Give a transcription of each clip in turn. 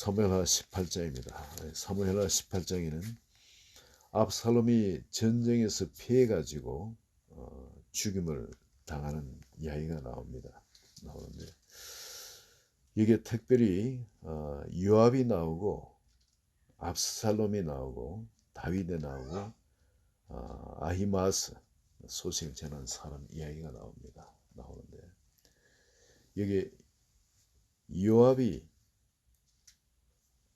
사무엘하 18장입니다. 사무엘하 18장에는 압살롬이 전쟁에서 피해가지고 어, 죽임을 당하는 이야기가 나옵니다. 나오는데 이게 특별히 어, 요압이 나오고 압살롬이 나오고 다윗이 나오고 어, 아히마스 소식을 전한 사람 이야기가 나옵니다. 나오는데 여기 요압이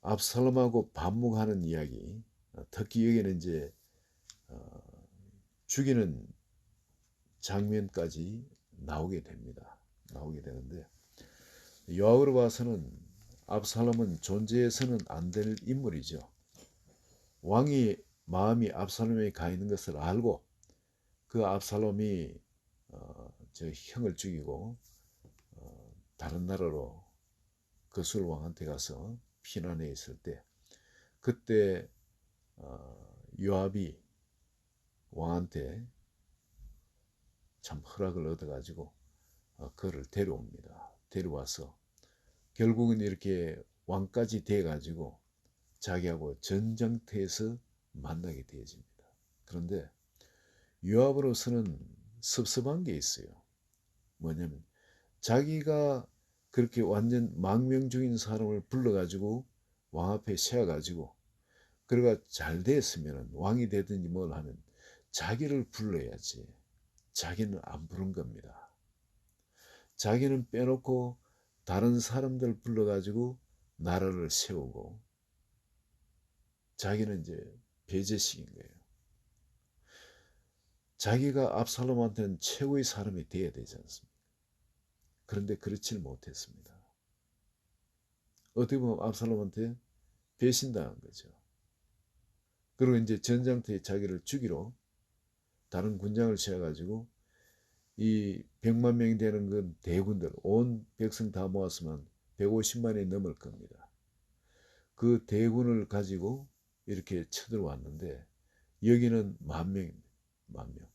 압살롬하고 반목하는 이야기 특히 여기는 이제 어, 죽이는 장면까지 나오게 됩니다. 나오게 되는데 요압으로 봐서는 압살롬은 존재해서는 안 될 인물이죠. 왕이 마음이 압살롬에 가 있는 것을 알고 그 압살롬이 어, 저 형을 죽이고 어, 다른 나라로 거술 왕한테 가서 피난해 있을 때 그때 어, 요압이 왕한테 참 허락을 얻어가지고 어, 그를 데려옵니다. 데려와서 결국은 이렇게 왕까지 돼가지고 자기하고 전장터에서 만나게 되어집니다. 그런데 요압으로서는 섭섭한 게 있어요. 뭐냐면 자기가 그렇게 완전 망명 중인 사람을 불러가지고 왕 앞에 세워가지고 그래가 잘 됐으면 왕이 되든지 뭘 하면 자기를 불러야지. 자기는 안 부른 겁니다. 자기는 빼놓고 다른 사람들 불러가지고 나라를 세우고 자기는 이제 배제시킨 거예요. 자기가 압살롬한테는 최고의 사람이 되어야 되지 않습니까? 그런데 그렇지를 못했습니다. 어떻게 보면 압살롬한테 배신당한 거죠. 그리고 이제 전장터에 자기를 죽이러 다른 군장을 세워가지고 이 100만 명이 되는 건 대군들 온 백성 다 모았으면 150만이 넘을 겁니다. 그 대군을 가지고 이렇게 쳐들어왔는데 여기는 만 명입니다. 만 명.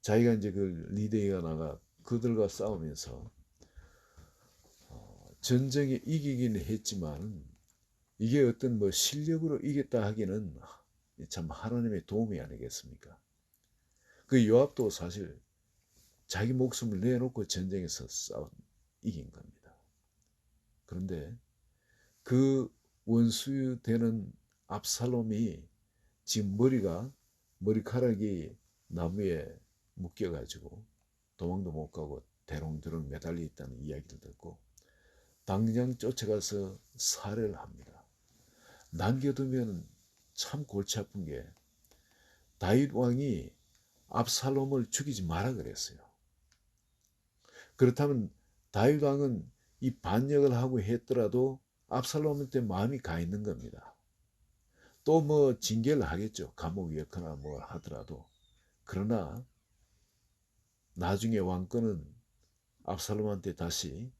자기가 이제 그 리더가 나가 그들과 싸우면서 어, 전쟁에 이기긴 했지만 이게 어떤 뭐 실력으로 이겼다 하기는 참 하나님의 도움이 아니겠습니까? 그 요압도 사실 자기 목숨을 내놓고 전쟁에서 싸운 이긴 겁니다. 그런데 그 원수 되는 압살롬이 지금 머리가 머리카락이 나무에 묶여가지고 도망도 못 가고 대롱대롱 매달려 있다는 이야기를 듣고 당장 쫓아가서 살해를 합니다. 남겨두면 참 골치 아픈 게 다윗 왕이 압살롬을 죽이지 마라 그랬어요. 그렇다면 다윗 왕은 이 반역을 하고 했더라도 압살롬한테 마음이 가 있는 겁니다. 또 뭐 징계를 하겠죠. 감옥 예거나 뭘 하더라도. 그러나 나중에 왕권은 압살롬한테 다시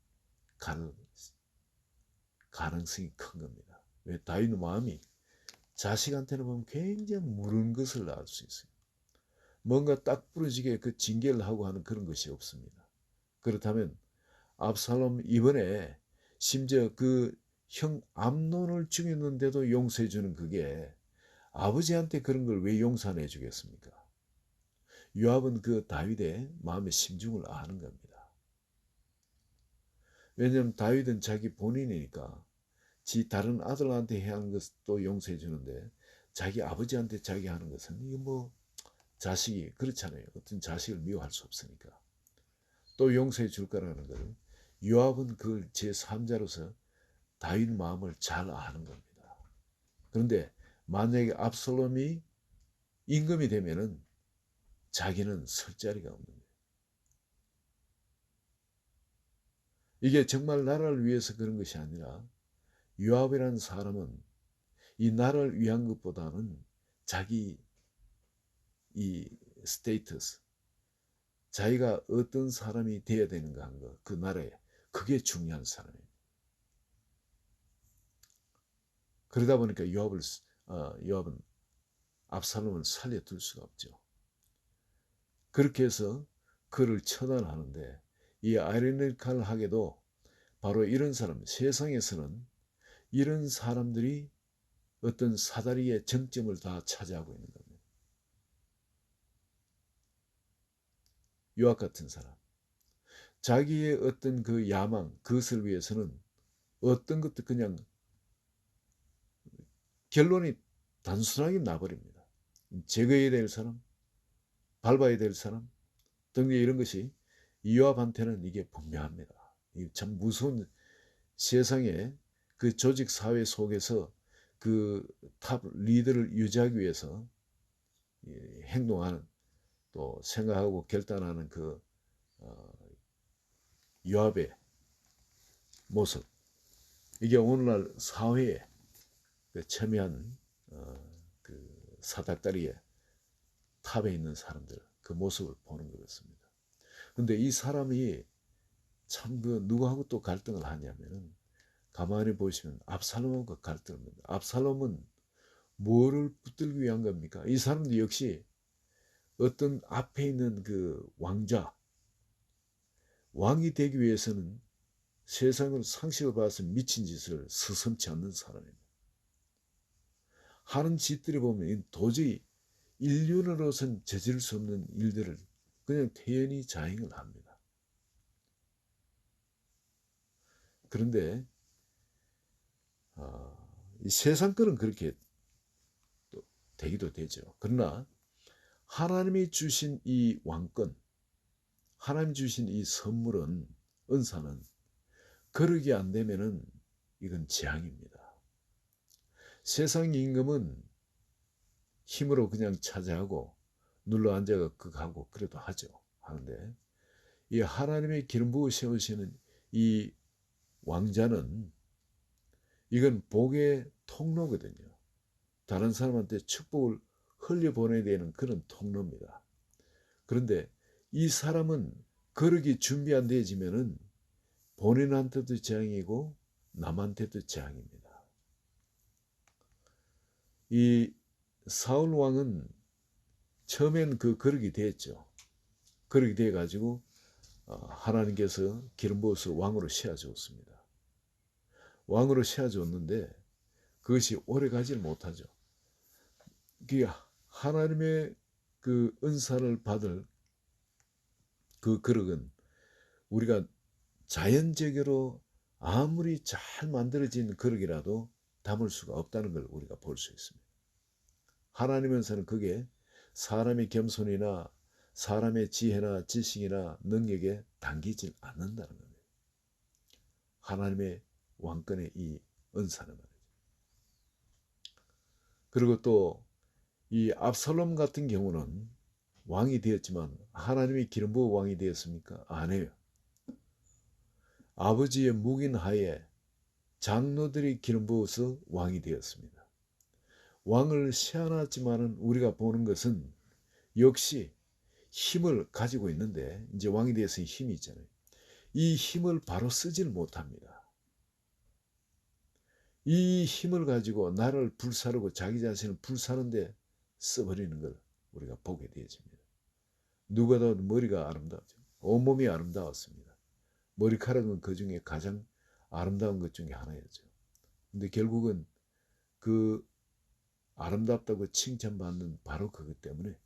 갈 가능성이 큰 겁니다. 왜 다윗 마음이 자식한테는 보면 굉장히 무른 것을 알수 있어요. 뭔가 딱 부러지게 그 징계를 하고 하는 그런 것이 없습니다. 그렇다면 압살롬 이번에 심지어 그 형 암론을 죽였는데도 용서해 주는 그게 아버지한테 그런 걸 왜 용서 안 해주겠습니까? 요압은 그 다윗의 마음의 심중을 아는 겁니다. 왜냐하면 다윗은 자기 본인이니까 지 다른 아들한테 하는 것도 용서해 주는데 자기 아버지한테 자기 하는 것은 이게 뭐 자식이 그렇잖아요. 어떤 자식을 미워할 수 없으니까. 또 용서해 줄 거라는 걸 요압은 그걸 제 3자로서 다윗 마음을 잘 아는 겁니다. 그런데 만약에 압살롬이 임금이 되면은 자기는 설 자리가 없는 거예요. 이게 정말 나라를 위해서 그런 것이 아니라 요압이라는 사람은 이 나라를 위한 것보다는 자기 이 스테이터스 자기가 어떤 사람이 되어야 되는가 한 것, 그 나라에 그게 중요한 사람입니다. 그러다 보니까 요압을 어, 요압은 압살롬을 살려둘 수가 없죠. 그렇게 해서 그를 처단하는데 이 아이러니컬하게도 바로 이런 사람 세상에서는 이런 사람들이 어떤 사다리의 정점을 다 차지하고 있는 겁니다. 요압 같은 사람. 자기의 어떤 그 야망, 그것을 위해서는 어떤 것도 그냥 결론이 단순하게 나버립니다. 제거해야 될 사람, 밟아야 될 사람 등등 이런 것이 이와한테는 이게 분명합니다. 참 무서운 세상에 그 조직 사회 속에서 그 탑 리더를 유지하기 위해서 행동하는 또 생각하고 결단하는 그 어, 요압의 모습 이게 오늘날 사회에 그 첨예한 어, 그 사닥다리에 탑에 있는 사람들 그 모습을 보는 것 같습니다. 근데 이 사람이 참 그 누구하고 또 갈등을 하냐면은 가만히 보시면 압살롬과 갈등합니다. 압살롬은 뭐를 붙들기 위한 겁니까? 이 사람도 역시 어떤 앞에 있는 그 왕자, 왕이 되기 위해서는 세상을 상식을 봐서 미친 짓을 서슴치 않는 사람입니다. 하는 짓들이 보면 도저히 인륜으로선 저지를 수 없는 일들을 그냥 태연히 자행을 합니다. 그런데 어, 이 세상 거는 그렇게 되기도 되죠. 그러나 하나님이 주신 이 왕권, 하나님 주신 이 선물은 은사는 그러기 안 되면은 이건 재앙입니다. 세상 임금은 힘으로 그냥 차지하고 눌러 앉아가 극하고 그래도 하죠. 하는데 이 하나님의 기름 부어 세우시는 이 왕자는 이건 복의 통로거든요. 다른 사람한테 축복을 흘려보내야 되는 그런 통로입니다. 그런데 이 사람은 그러기 준비 안 되지면은 본인한테도 재앙이고 남한테도 재앙입니다. 이 사울 왕은 처음엔 그 그릇이 됐죠. 그릇이 돼 가지고 어, 하나님께서 기름 부어서 왕으로 세워 주었습니다. 왕으로 세워 줬는데 그것이 오래 가지를 못하죠. 그 하나님의 그 은사를 받을 그 그릇은 우리가 자연적으로 아무리 잘 만들어진 그릇이라도 담을 수가 없다는 걸 우리가 볼 수 있습니다. 하나님은서는 그게 사람의 겸손이나 사람의 지혜나 지식이나 능력에 당기질 않는다는 겁니다. 하나님의 왕권의 이 은사는 말이죠. 그리고 또 이 압살롬 같은 경우는 왕이 되었지만 하나님의 기름 부어 왕이 되었습니까? 아니에요. 아버지의 묵인 하에 장로들이 기름 부어서 왕이 되었습니다. 왕을 세워놨지만은 우리가 보는 것은 역시 힘을 가지고 있는데 이제 왕이 되어서 힘이 있잖아요. 이 힘을 바로 쓰지를 못합니다. 이 힘을 가지고 나를 불사르고 자기 자신을 불사는데 써버리는 걸 우리가 보게 되어집니다. 누가 더 머리가 아름다웠죠. 온몸이 아름다웠습니다. 머리카락은 그 중에 가장 아름다운 것 중에 하나였죠. 근데 결국은 그 아름답다고 칭찬받는 바로 그것 때문에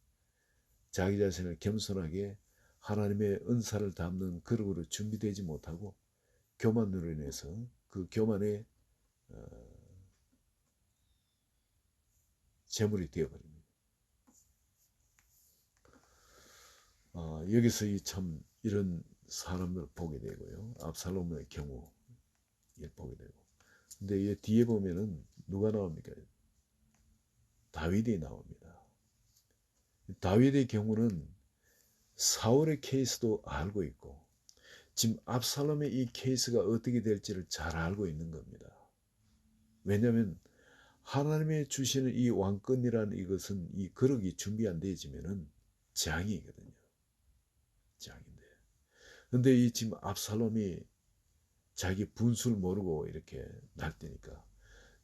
자기 자신을 겸손하게 하나님의 은사를 담는 그릇으로 준비되지 못하고 교만으로 인해서 그 교만의 어, 재물이 되어버립니다. 어, 여기서 이 참 이런 사람을 보게 되고요. 압살롬의 경우 보게 되고. 근데 이 뒤에 보면은 누가 나옵니까? 다윗이 나옵니다. 다윗의 경우는 사울의 케이스도 알고 있고 지금 압살롬의 이 케이스가 어떻게 될지를 잘 알고 있는 겁니다. 왜냐하면 하나님의 주시는 이 왕권이라는 이것은 이 거룩이 준비 안 되지면은 재앙이거든요. 재앙인데. 근데 이 지금 압살롬이 자기 분수를 모르고 이렇게 날때니까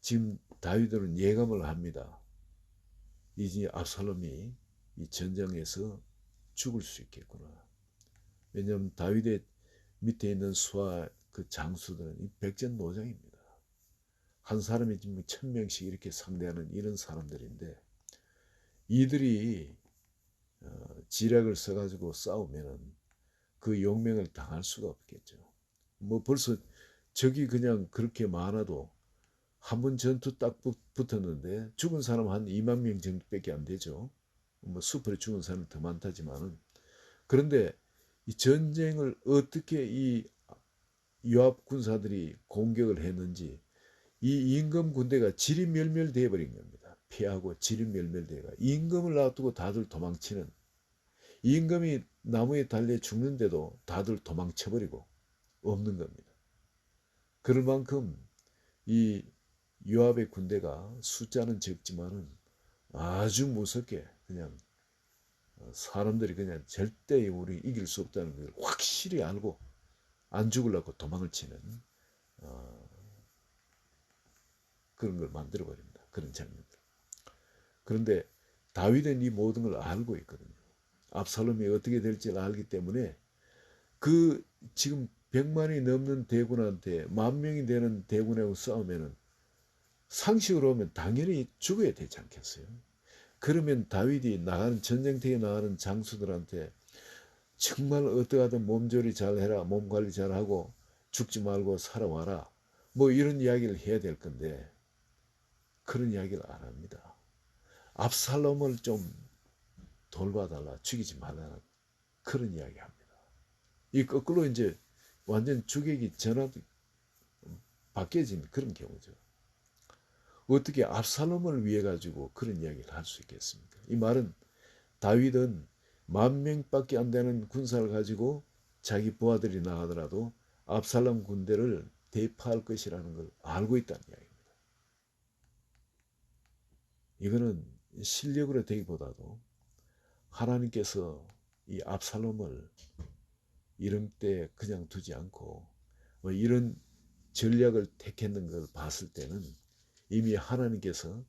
지금 다윗은 예감을 합니다. 이제 압살롬이 이 전쟁에서 죽을 수 있겠구나. 왜냐하면 다윗의 밑에 있는 수하 그 장수들은 이 백전노장입니다. 한 사람이 지금 천 명씩 이렇게 상대하는 이런 사람들인데 이들이 어, 지략을 써가지고 싸우면은 그 용맹을 당할 수가 없겠죠. 뭐 벌써 적이 그냥 그렇게 많아도 한 번 전투 딱 붙- 붙었는데 죽은 사람 한 2만 명 정도밖에 안 되죠. 뭐 수풀에 죽은 사람이 더 많다지만은 그런데 이 전쟁을 어떻게 이 유압 군사들이 공격을 했는지 이 임금 군대가 지리멸멸돼 버린 겁니다. 피하고 지리멸멸돼가 임금을 놔두고 다들 도망치는 임금이 나무에 달려 죽는데도 다들 도망쳐버리고 없는 겁니다. 그럴 만큼 이 요압의 군대가 숫자는 적지만은 아주 무섭게 그냥 어, 사람들이 그냥 절대 우리 이길 수 없다는 걸 확실히 알고 안 죽으려고 도망을 치는 어, 그런 걸 만들어 버립니다. 그런 장면들. 그런데 다윗은 이 모든 걸 알고 있거든요. 압살롬이 어떻게 될지를 알기 때문에 그 지금 100만이 넘는 대군한테 만 명이 되는 대군하고 싸우면은 상식으로 보면 당연히 죽어야 되지 않겠어요? 그러면 다윗이 나가는 전쟁터에 나가는 장수들한테 정말 어떠하든 몸조리 잘해라, 몸 관리 잘하고 죽지 말고 살아와라. 뭐 이런 이야기를 해야 될 건데 그런 이야기를 안 합니다. 압살롬을 좀 돌봐달라, 죽이지 말라는 그런 이야기 합니다. 이 거꾸로 이제 완전 주객이 전화 바뀌어진 그런 경우죠. 어떻게 압살롬을 위해 가지고 그런 이야기를 할 수 있겠습니까? 이 말은 다윗은 만 명밖에 안 되는 군사를 가지고 자기 부하들이 나가더라도 압살롬 군대를 대파할 것이라는 걸 알고 있다는 이야기입니다. 이거는 실력으로 되기보다도 하나님께서 이 압살롬을 이런 때 그냥 두지 않고 뭐 이런 전략을 택했는 걸 봤을 때는 이미 하나님께서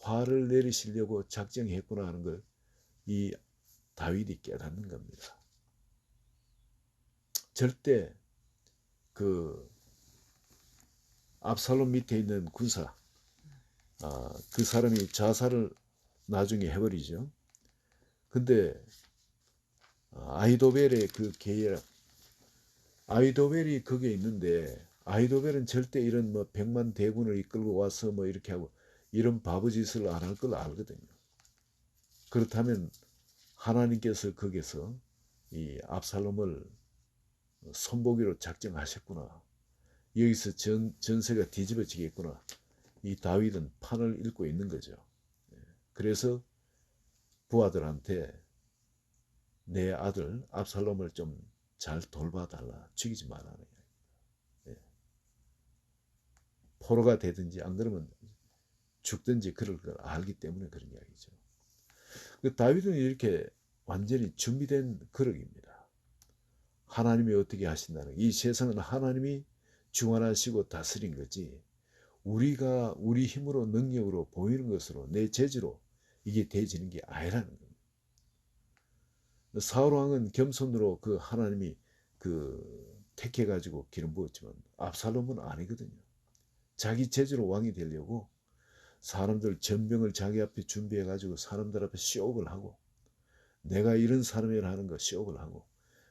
화를 내리시려고 작정했구나 하는 걸 이 다윗이 깨닫는 겁니다. 절대 그 압살롬 밑에 있는 군사 아, 그 사람이 자살을 나중에 해버리죠. 근데 아이도벨의 그 계략 아이도벨이 거기에 있는데 아이도벨은 절대 이런 뭐 백만 대군을 이끌고 와서 뭐 이렇게 하고 이런 바보짓을 안 할 걸 알거든요. 그렇다면 하나님께서 거기서 이 압살롬을 선보기로 작정하셨구나. 여기서 전, 전세가 뒤집어지겠구나. 이 다윗은 판을 읽고 있는 거죠. 그래서 부하들한테 내 아들 압살롬을 좀 잘 돌봐달라. 죽이지 말라는 이야기입니다. 포로가 되든지 안 그러면 죽든지 그럴 걸 알기 때문에 그런 이야기죠. 그 다윗은 이렇게 완전히 준비된 그릇입니다. 하나님이 어떻게 하신다는 이 세상은 하나님이 주관하시고 다스린 거지 우리가 우리 힘으로 능력으로 보이는 것으로 내 재주로 이게 되지는 게 아니라는 겁니다. 사울 왕은 겸손으로 그 하나님이 그 택해 가지고 기름 부었지만 압살롬은 아니거든요. 자기 재주로 왕이 되려고 사람들 전병을 자기 앞에 준비해 가지고 사람들 앞에 쇼업을 하고 내가 이런 사람이라 하는 거 쇼업을 하고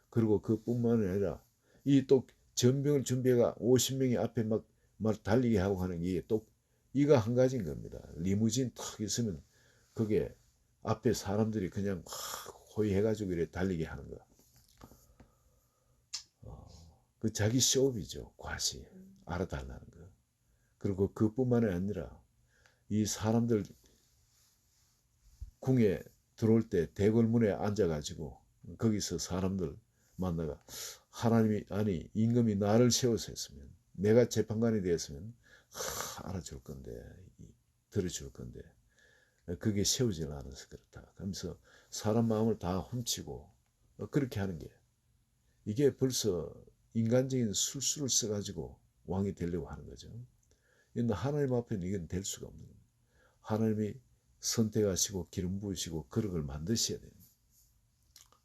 그리고 그뿐만 아니라 이 또 전병을 준비해가 50명이 앞에 막, 막 달리게 하고 하는 게 또 이가 한 가지인 겁니다. 리무진 탁 있으면 그게 앞에 사람들이 그냥 확 호위해가지고 이래 달리게 하는 거. 어, 그 자기 쇼업이죠. 과시. 알아달라는 거. 그리고 그뿐만 아니라 이 사람들 궁에 들어올 때 대궐문에 앉아가지고 거기서 사람들 만나가 하나님이 아니 임금이 나를 세워서 했으면 내가 재판관이 되었으면 하, 알아줄 건데 들어줄 건데 그게 세우질 않아서 그렇다. 그러면서 사람 마음을 다 훔치고 그렇게 하는 게 이게 벌써 인간적인 술수를 써가지고 왕이 되려고 하는 거죠. 근데 하나님 앞에는 이건 될 수가 없는 겁니다. 하나님이 선택하시고 기름 부으시고 그릇을 만드셔야 됩니다.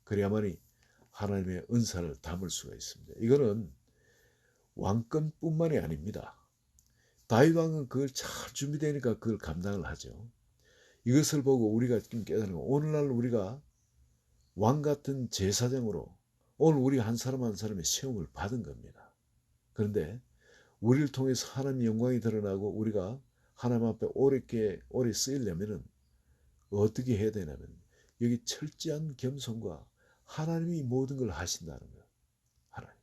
그래야만이 하나님의 은사를 담을 수가 있습니다. 이거는 왕권뿐만이 아닙니다. 다윗 왕은 그걸 잘 준비되니까 그걸 감당을 하죠. 이것을 보고 우리가 지금 깨달은 거 오늘날 우리가 왕 같은 제사장으로 오늘 우리 한 사람 한 사람의 시험을 받은 겁니다. 그런데 우리를 통해서 하나님의 영광이 드러나고 우리가 하나님 앞에 오래 오래 쓰이려면은 어떻게 해야 되냐면 여기 철저한 겸손과 하나님이 모든 걸 하신다는 거예요. 하나님.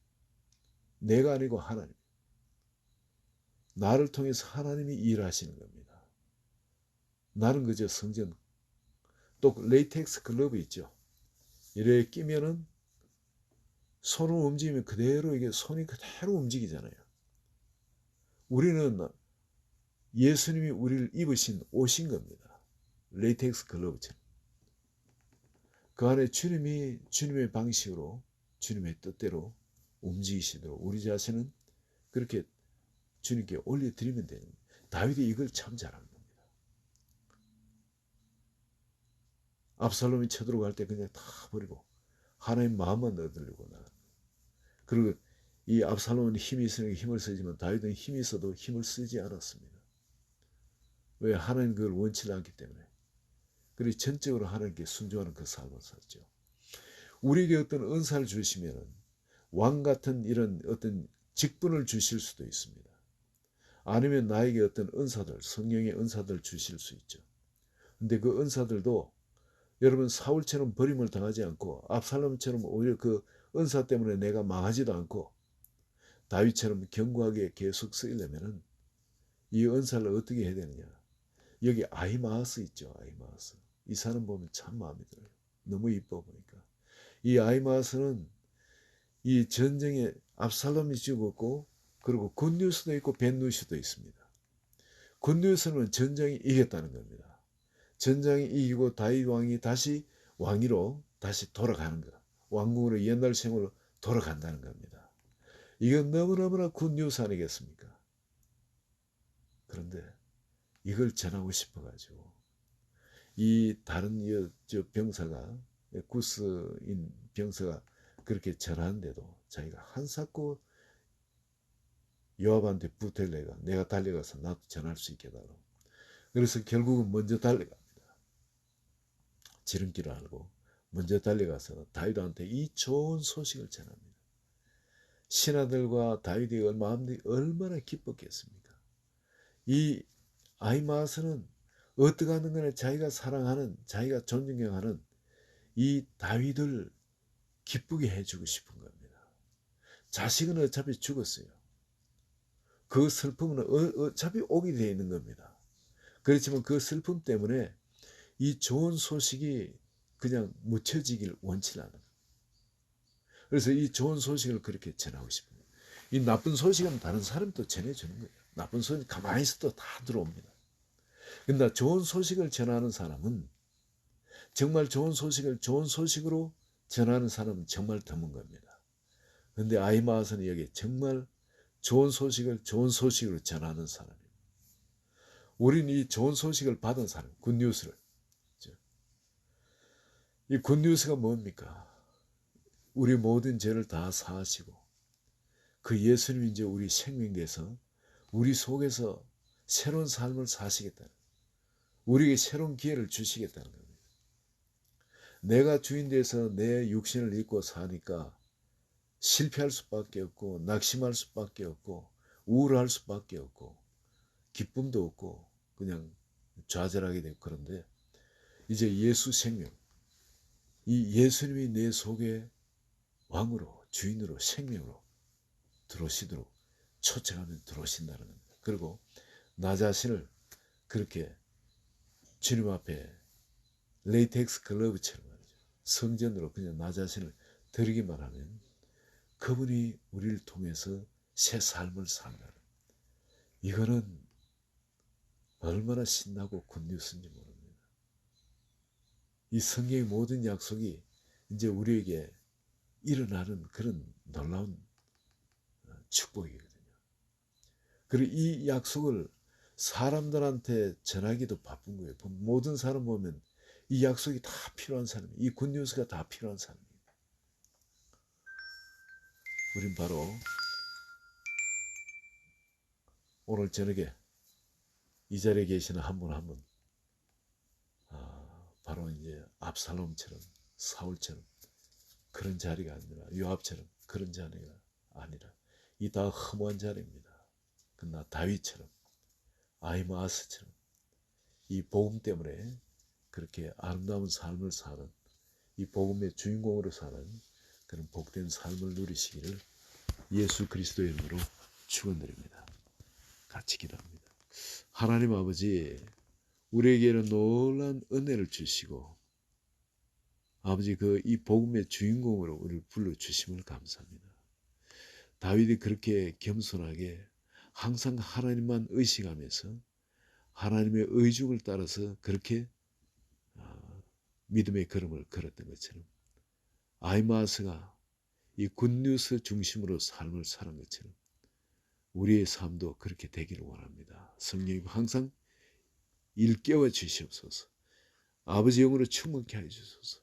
내가 아니고 하나님. 나를 통해서 하나님이 일하시는 겁니다. 나는 그저 성전 또 레이텍스 글러브 있죠. 이렇게 끼면은 손을 움직이면 그대로 이게 손이 그대로 움직이잖아요. 우리는 예수님이 우리를 입으신 옷인 겁니다. 레이텍스 글러브처럼. 그 안에 주님이 주님의 방식으로 주님의 뜻대로 움직이시도록 우리 자신은 그렇게 주님께 올려드리면 되는. 다윗이 이걸 참 잘한 겁니다. 압살롬이 쳐들어갈 때 그냥 다 버리고 하나님 마음만 얻으려고 나. 그리고 이 압살롬은 힘이 있으니까 힘을 쓰지만 다윗은 힘이 있어도 힘을 쓰지 않았습니다. 왜 하나님 그걸 원치 않기 때문에. 그리고 전적으로 하나님께 순종하는 그 삶을 살죠. 우리에게 어떤 은사를 주시면 왕 같은 이런 어떤 직분을 주실 수도 있습니다. 아니면 나에게 어떤 은사들, 성령의 은사들 주실 수 있죠. 근데 그 은사들도 여러분 사울처럼 버림을 당하지 않고 압살롬처럼 오히려 그 은사 때문에 내가 망하지도 않고 다윗처럼 견고하게 계속 쓰이려면은 이 은사를 어떻게 해야 되느냐. 여기 아이마스 있죠. 아이마스. 이 사람 보면 참 마음에 들어요. 너무 이뻐 보니까. 이 아이마스는 이 전쟁에 압살롬이 죽었고 그리고 굿뉴스도 있고 뱃뉴스도 있습니다. 굿뉴스는 전쟁이 이겼다는 겁니다. 전쟁이 이기고 다윗 왕이 다시 왕위로 다시 돌아가는 거. 왕궁으로 옛날 생으로 돌아간다는 겁니다. 이건 너무너무나 굿뉴스 아니겠습니까? 그런데 이걸 전하고 싶어가지고 이 다른 저 병사가 구스인 병사가 그렇게 전하는데도 자기가 한사코 요압한테 부텔레가 내가 달려가서 나도 전할 수 있게 달라. 그래서 결국은 먼저 달려갑니다. 지름길을 알고 먼저 달려가서 다윗한테 이 좋은 소식을 전합니다. 신하들과 다윗이 마음들이 얼마나 기뻤겠습니까? 이 아이마스는 어떻게 하는 거냐 자기가 사랑하는 자기가 존경하는 이 다윗을 기쁘게 해주고 싶은 겁니다. 자식은 어차피 죽었어요. 그 슬픔은 어, 어차피 오게 되어 있는 겁니다. 그렇지만 그 슬픔 때문에 이 좋은 소식이 그냥 묻혀지길 원치 않아요. 그래서 이 좋은 소식을 그렇게 전하고 싶어요. 이 나쁜 소식은 다른 사람도 전해주는 거예요. 나쁜 소식 가만히 있어도 다 들어옵니다. 근데 좋은 소식을 전하는 사람은 정말 좋은 소식을 좋은 소식으로 전하는 사람은 정말 드문 겁니다. 근데 아이마스는 여기 정말 좋은 소식을 좋은 소식으로 전하는 사람입니다. 우리는 이 좋은 소식을 받은 사람, 굿뉴스를. 이 굿뉴스가 뭡니까? 우리 모든 죄를 다 사하시고 그 예수님이 이제 우리 생명 돼서 우리 속에서 새로운 삶을 사시겠다는 우리에게 새로운 기회를 주시겠다는 겁니다. 내가 주인 돼서 내 육신을 입고 사니까 실패할 수밖에 없고 낙심할 수밖에 없고 우울할 수밖에 없고 기쁨도 없고 그냥 좌절하게 되고 그런데 이제 예수 생명 이 예수님이 내 속에 왕으로 주인으로 생명으로 들어오시도록 초청하면 들어오신다는 겁니다. 그리고 나 자신을 그렇게 주님 앞에 레이텍스 글러브처럼 말이죠. 성전으로 그냥 나 자신을 드리기만 하면 그분이 우리를 통해서 새 삶을 산다는 이거는 얼마나 신나고 굿뉴스인지 모릅니다. 이 성경의 모든 약속이 이제 우리에게 일어나는 그런 놀라운 축복이거든요. 그리고 이 약속을 사람들한테 전하기도 바쁜 거예요. 모든 사람 보면 이 약속이 다 필요한 사람이, 이 굿뉴스가 다 필요한 사람이에요. 우린 바로 오늘 저녁에 이 자리에 계시는 한 분 한 분, 아, 바로 이제 압살롬처럼 사울처럼 그런 자리가 아니라 요압처럼 그런 자리가 아니라 이 다 허무한 자리입니다. 그러나 다윗처럼 아이마스처럼 이 복음 때문에 그렇게 아름다운 삶을 사는 이 복음의 주인공으로 사는 그런 복된 삶을 누리시기를 예수 그리스도의 이름으로 축원드립니다. 같이 기도합니다. 하나님 아버지 우리에게는 놀란 은혜를 주시고 아버지 그 이 복음의 주인공으로 우리를 불러 주심을 감사합니다. 다윗이 그렇게 겸손하게 항상 하나님만 의식하면서 하나님의 의중을 따라서 그렇게 아, 믿음의 걸음을 걸었던 것처럼 아이마스가 이 굿뉴스 중심으로 삶을 사는 것처럼 우리의 삶도 그렇게 되기를 원합니다. 성령님 항상 일깨워 주시옵소서. 아버지 영으로 충만케 해 주소서.